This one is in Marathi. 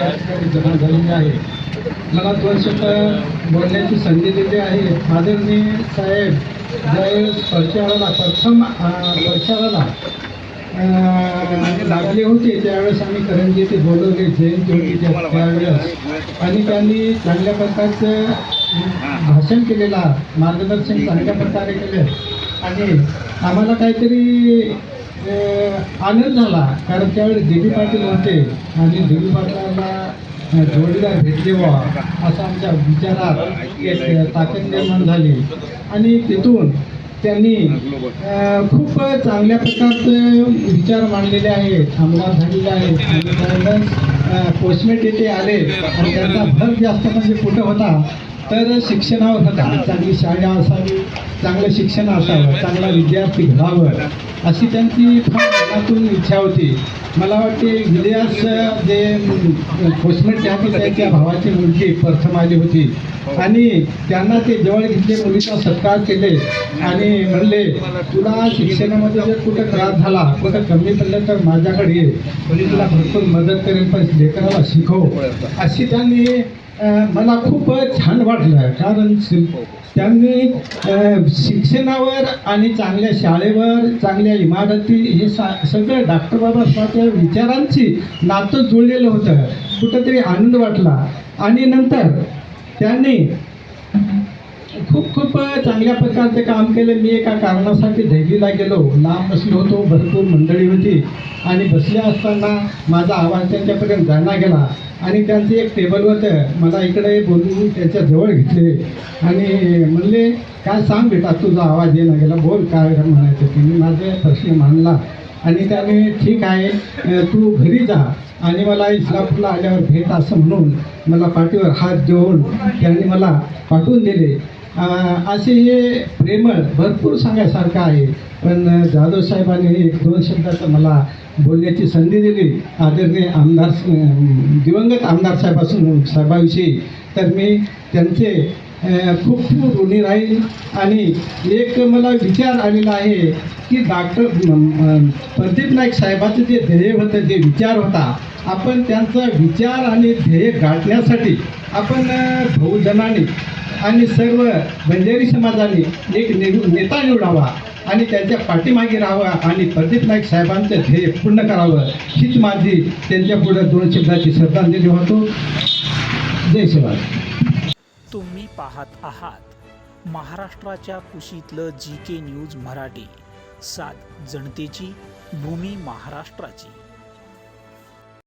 या ठिकाणी जमा झालेली आहे. मला दोन शब्द बोलण्याची संधी दिली आहे. आदरणीय साहेब ज्यावेळेस प्रचाराला प्रथम अं, प्रचाराला म्हणजे लागले होते त्यावेळेस आम्ही करंजी ते बोलवले जयंती होती त्यावेळेस. आणि त्यांनी चांगल्या प्रकारचं भाषण केलेलं मार्गदर्शन चांगल्या प्रकारे केले. आणि आम्हाला काहीतरी आनंद झाला. कारण त्यावेळी देवी पाटील होते आणि देवी पाटलाला अं, जोडीदार भेटले व्हा असं आमच्या विचारात एक ताकद निर्माण झाली. आणि तिथून त्यांनी खूप चांगल्या प्रकारचे विचार मांडलेले आहेत आमदार झालेले आहेत आणि पोस्टमेट येथे आले. आणि त्यांचा भर जास्त म्हणजे कुठं होता? तर शिक्षणावर होता. चांगली शाळा असावी चांगलं शिक्षण असावं चांगला विद्यार्थी घडावं. अशी त्यांची फार मनातून इच्छा होती. मला वाटते विलियास जे पोस्टमेट होती त्या भावाची मुलगी प्रथम आली होती. आणि त्यांना ते जवळ घेतले मुलीचा सत्कार केले आणि म्हणले तुला शिक्षणामध्ये जर कुठं त्रास झाला कुठं कमी पडलं तर माझ्याकडे ये. म्हणजे तुला भरपूर मदत करेल पण लेकराला शिकव. अशी त्यांनी मला खूप छान वाटलं कारण त्यांनी शिक्षणावर आणि चांगल्या शाळेवर चांगल्या इमारती हे सा सगळं डॉक्टर बाबासाहेबांच्या विचारांची नातं जुळलेलं होतं. कुठंतरी आनंद वाटला. आणि नंतर त्यांनी खूप खूप चांगल्या प्रकारचे काम केलं. मी एका कारणासाठी दहिलीला गेलो. लांब बसलो होतो. भरपूर मंडळी होती. आणि बसल्या असताना माझा आवाज त्यांच्यापर्यंत जाणा गेला. आणि त्यांचं एक टेबल होतं. मला इकडे बोलून त्याच्याजवळ घेतले. आणि म्हणले काय सांग बेटा तुझा आवाज येणं गेला. बोल काय म्हणायचं की मी माझे प्रश्न मांडला. आणि त्याने ठीक आहे. तू घरी जा. आणि मला इस्लापूरला आल्यावर भेट असं म्हणून मला पाठीवर हात देऊन त्यांनी मला पाठवून दिले. असे हे प्रेमळ भरपूर सांगायसारखं आहे. पण जाधव साहेबांनी एक दोन शब्दाचं मला बोलण्याची संधी दिली. आदरणीय आमदार दिवंगत आमदार साहेबासून साहेबाविषयी. तर मी त्यांचे खूप खूप ऋणी राहील. आणि एक मला विचार आलेला आहे की डॉक्टर प्रदीप नाईक साहेबाचं जे ध्येय होतं जे विचार होता आपण त्यांचा विचार आणि ध्येय गाठण्यासाठी आपण बहुजनाने आणि सर्व बंजारी समाजाने एक निव नेता निवडावा आणि त्यांच्या पाठीमागे राहावा आणि प्रदीप नाईक साहेबांचं ध्येय पूर्ण करावं हीच माझी त्यांच्या पुढे दोन शब्दाची श्रद्धांजली होतो जय शिवाय तुम्ही पाहत आहात महाराष्ट्राच्या कुशीतलं जी के न्यूज मराठी. सात जनतेची भूमी महाराष्ट्राची.